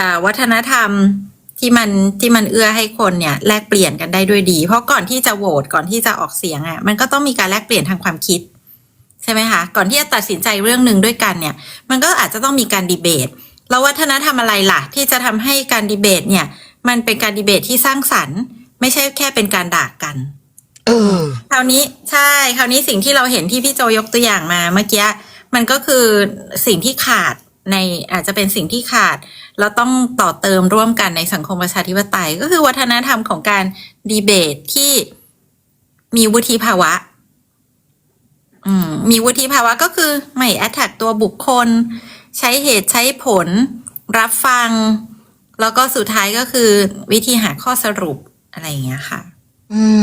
อ่าวัฒนธรรมที่มันที่มันเอื้อให้คนเนี่ยแลกเปลี่ยนกันได้ด้วยดี เพราะก่อนที่จะโหวตก่อนที่จะออกเสียงอะ มันก็ต้องมีการแลกเปลี่ยนทางความคิดใช่ไหมคะก่อนที่จะตัดสินใจเรื่องหนึ่งด้วยกันเนี่ย มันก็อาจจะต้องมีการดีเบตแล้ววัฒนธรรมอะไรล่ะ ที่จะทำให้การดีเบตเนี่ย มันเป็นการดีเบตที่สร้างสรรค์ ไม่ใช่แค่เป็นการด่ากันเออคราวนี้ใช่คราวนี้สิ่งที่เราเห็นที่พี่โจยกตัวอย่างมาเมื่อกี้มันก็คือสิ่งที่ขาด ในอาจจะเป็นสิ่งที่ขาด แล้วต้องต่อเติมร่วมกันในสังคมประชาธิปไตย ก็คือวัฒนธรรมของการดีเบตที่มีวุฒิภาวะมมีวุฒิภาวะก็คือไม่แอดแทกตัวบุคคล ใช้เหตุใช้ผล รับฟัง แล้วก็สุดท้ายก็คือ วิธีหาข้อสรุปอะไรอย่างเงี้ยค่ะ อืม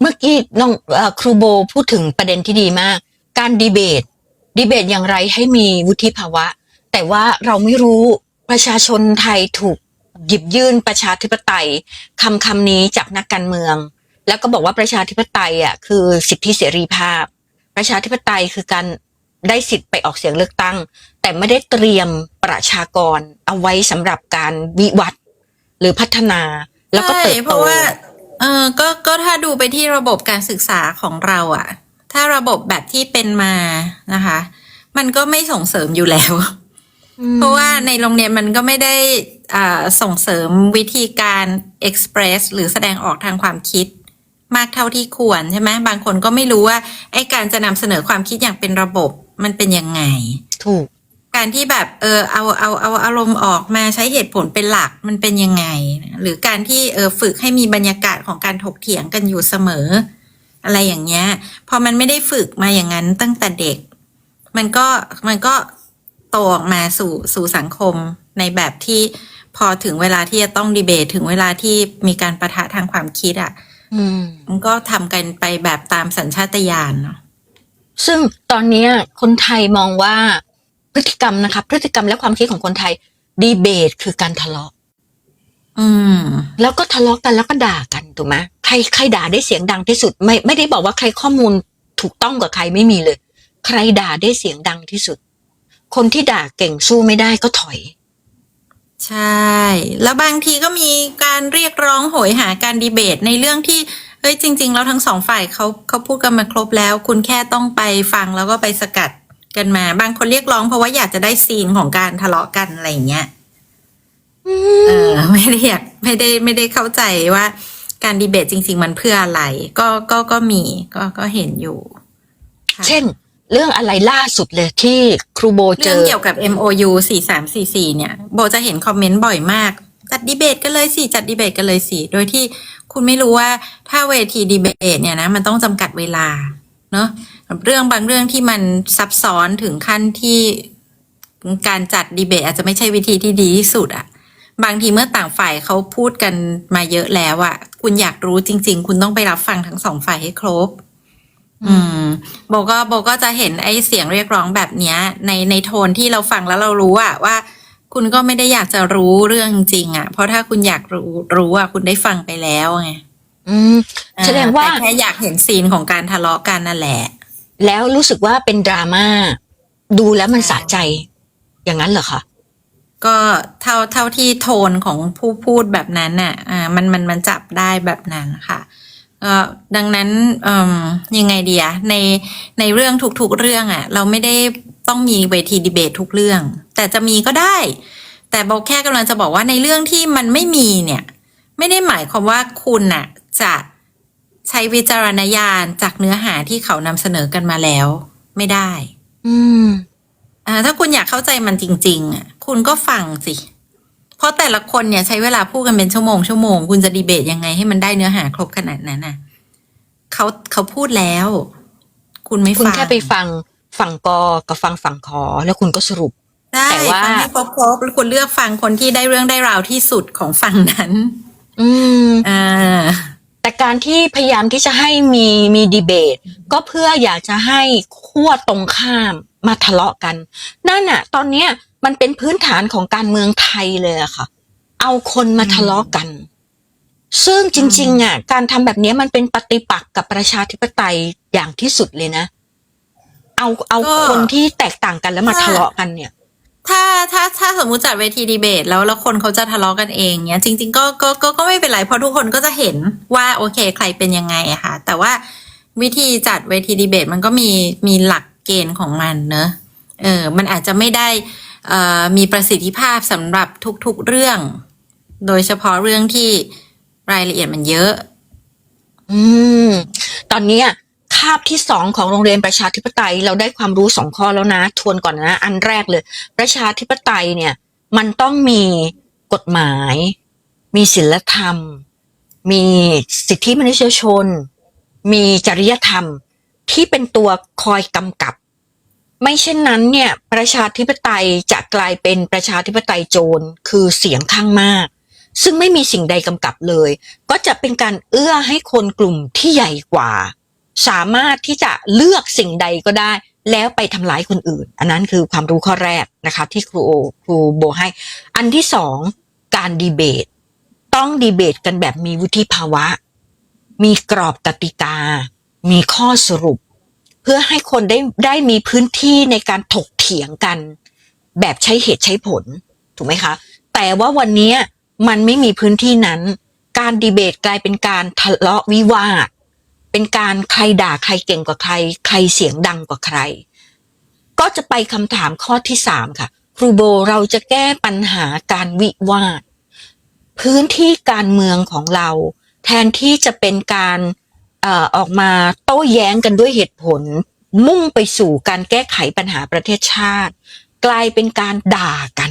เมื่อกี้น้องอครูโบพูดถึงประเด็นที่ดีมาก การดีเบต ดีเบตอย่างไรให้มีวุฒิภาวะ แต่ว่าเราไม่รู้ประชาชนไทยถูกหยิบยื่นประชาธิปไตยคำคำนี้จากนักการเมือง แล้วก็บอกว่าประชาธิปไตยอะคือสิทธิเสรีภาพ ประชาธิปไตยคือการได้สิทธิ์ไปออกเสียงเลือกตั้ง แต่ไม่ได้เตรียมประชากรเอาไว้สำหรับการวิวัฒน์หรือพัฒนา แล้วก็เติบใช่เพโตราะว่าเออก็ก็ถ้าดูไปที่ระบบการศึกษาของเราอะถ้าระบบแบบที่เป็นมานะคะ มันก็ไม่ส่งเสริมอยู่แล้ว เพราะว่าในโรงเรียนมันก็ไม่ได้อ่าส่งเสริมวิธีการ express หรือแสดงออกทางความคิด มากเท่าที่ควรใช่ไหมบางคนก็ไม่รู้ว่าไอ้การจะนำเสนอความคิดอย่างเป็นระบบมันเป็นยังไง ถูก การที่แบบเออเอาเอาเอาอารมณ์ออกมาใช้เหตุผลเป็นหลักมันเป็นยังไง หรือการที่เออฝึกให้มีบรรยากาศของการถกเถียงกันอยู่เสมอ อะไรอย่างเงี้ยพอมันไม่ได้ฝึกมาอย่างนั้นตั้งแต่เด็ก มันก็มันก็ โตออกมาสู่สู่สังคมในแบบที่พอถึงเวลาที่จะต้องดีเบตถึงเวลาที่มีการประทะทางความคิดอะ่ะอืมมันก็ทำกันไปแบบตามสัญชาตญาณเนาะซึ่งตอนเนี้ยคนไทยมองว่าพฤติกรรมนะคะพฤติกรรมและความคิดของคนไทยดีเบตคือการทะเลาะ อืม แล้วก็ทะเลาะกันแล้วก็ด่ากันถูกไหมใครใครด่าได้เสียงดังที่สุด ไม่ไม่ได้บอกว่าใครข้อมูลถูกต้องกับใครไม่มีเลย ใครด่าได้เสียงดังที่สุด คนที่ด่าเก่งสู้ไม่ได้ก็ถอย ใช่ แล้วบางทีก็มีการเรียกร้องโหยหาการดีเบตในเรื่องที่เฮ้ยจริง ๆ แล้วทั้งสองฝ่ายเขาเขาพูดกันมาครบแล้ว คุณแค่ต้องไปฟังแล้วก็ไปสกัดกันมา บางคนเรียกร้องเพราะว่าอยากจะได้ซีนของการทะเลาะกันอะไรอย่างเงี้ยเออไม่ได้อยากไม่ได้ไม่ได้เข้าใจว่า การดีเบตจริง ๆ มันเพื่ออะไร ก็ก็ก็มีก็ก็เห็นอยู่ค่ะเช่น เรื่องอะไรล่าสุดเลยที่ครูโบเจเรื่องเกี่ยวกับ MOU 4344 เนี่ย โบจะเห็นคอมเมนต์บ่อยมาก จัดดีเบตกันเลยสิ จัดดีเบตกันเลยสิ โดยที่คุณไม่รู้ว่าถ้าเวทีดีเบตเนี่ยนะ มันต้องจำกัดเวลา เนอะเรื่องบางเรื่องที่มันซับซ้อนถึงขั้นที่การจัดดีเบต อาจจะไม่ใช่วิธีที่ดีที่สุดอะบางทีเมื่อต่างฝ่ายเขาพูดกันมาเยอะแล้วอะคุณอยากรู้จริง ๆ คุณต้องไปรับฟังทั้งสองฝ่ายให้ครบ อืมโบก็โบก็จะเห็นไอ้เสียงเรียกร้องแบบเนี้ย ในในโทนที่เราฟังแล้วเรารู้อะว่า คุณก็ไม่ได้อยากจะรู้เรื่องจริงอะเพราะถ้าคุณอยากรู้รู้อะคุณได้ฟังไปแล้วไงอืมแสดงว่าแต่แค่อยากเห็นซีนของการทะเลาะกันนั่นแหละ แล้วรู้สึกว่าเป็นดราม่าดูแล้วมันสะใจ อย่างนั้นเหรอคะก็เท่าเท่าที่โทนของผู้พูดแบบนั้นน่ะ อ่า มันมันมันจับได้แบบนั้นค่ะเอ่อ ดังนั้นเอ่มยังไงดีอะในในเรื่องทุกๆเรื่องอะเราไม่ได้ต้องมีเวทีดีเบตทุกเรื่อง แต่จะมีก็ได้ แต่โบแค่กำลังจะบอกว่าในเรื่องที่มันไม่มีเนี่ย ไม่ได้หมายความว่าคุณน่ะจะใช้วิจารณญาณจากเนื้อหาที่เขานำเสนอกันมาแล้ว ไม่ได้ อืมอ่าถ้าคุณอยากเข้าใจมันจริง ๆอะคุณก็ฟังสิ เพราะแต่ละคนเนี่ยใช้เวลาพูดกันเป็นชั่วโมงชั่วโมงคุณจะดีเบตยังไงให้มันได้เนื้อหาครบขนาดนั้นน่ะเขาเขาพูดแล้ว คุณไม่คุณฟังแค่ไปฟังฝั่งกอกับฟังฝั่งขอแล้วคุณก็สรุปได้แต่ว่าฟังให้ครบๆแล้วคุณเลือกฟังคนที่ได้เรื่องได้ราวที่สุดของฝั่งนั้น อืมอ่าแต่การที่พยายามที่จะให้มีมีดีเบต ก็เพื่ออยากจะให้ขั้วตรงข้ามมาทะเลาะกัน นั่นน่ะตอนเนี้ย มันเป็นพื้นฐานของการเมืองไทยเลยอะค่ะ เอาคนมาทะเลาะกัน ซึ่งจริงๆอะการทำแบบเนี้ยมันเป็นปฏิปักษ์กับประชาธิปไตยอย่างที่สุดเลยนะ เอาเอาก็คนที่แตกต่างกันแล้วมาค่ะทะเลาะกันเนี่ย ถ้าถ้าถ้าสมมุติจัดเวทีดีเบต แล้วแล้วคนเขาจะทะเลาะกันเองเนี้ยจริง ๆ ก็ก็ก็ก็ไม่เป็นไรเพราะทุกคนก็จะเห็นว่าโอเค ใครเป็นยังไงอะค่ะ แต่ว่าวิธีจัดเวทีดีเบต มันก็มีมีหลักเกณฑ์ของมันเนอะเออ มันอาจจะไม่ได้เอ่อ มีประสิทธิภาพสำหรับทุกๆเรื่อง โดยเฉพาะเรื่องที่รายละเอียดมันเยอะ อืม ตอนนี้คาบที่สองของโรงเรียนประชาธิปไตย เราได้ความรู้สองข้อแล้วนะ ทวนก่อนนะ อันแรกเลย ประชาธิปไตยเนี่ย มันต้องมีกฎหมาย มีศีลธรรม มีสิทธิมนุษยชน มีจริยธรรมที่เป็นตัวคอยกำกับ ไม่เช่นนั้นเนี่ยประชาธิปไตยจะกลายเป็นประชาธิปไตยโจรคือเสียงข้างมาก ซึ่งไม่มีสิ่งใดกำกับเลย ก็จะเป็นการเอื้อให้คนกลุ่มที่ใหญ่กว่า สามารถที่จะเลือกสิ่งใดก็ได้ แล้วไปทำร้ายคนอื่น อันนั้นคือความรู้ข้อแรกนะคะที่ครูโอครูโบให้ อันที่สองการดีเบต ต้องดีเบตกันแบบมีวุฒิภาวะ มีกรอบกติกา มีข้อสรุป เพื่อให้คนได้ได้มีพื้นที่ในการถกเถียงกัน แบบใช้เหตุใช้ผลถูกไหมคะ แต่ว่าวันนี้มันไม่มีพื้นที่นั้น การดีเบตกลายเป็นการทะเลาะวิวาทเป็นการใครด่าใครเก่งกว่าใคร ใครเสียงดังกว่าใคร ก็จะไปคำถามข้อที่สามค่ะ ครูโบเราจะแก้ปัญหาการวิวาท พื้นที่การเมืองของเรา แทนที่จะเป็นการ ออกมาโต้แย้งกันด้วยเหตุผล มุ่งไปสู่การแก้ไขปัญหาประเทศชาติ กลายเป็นการด่ากัน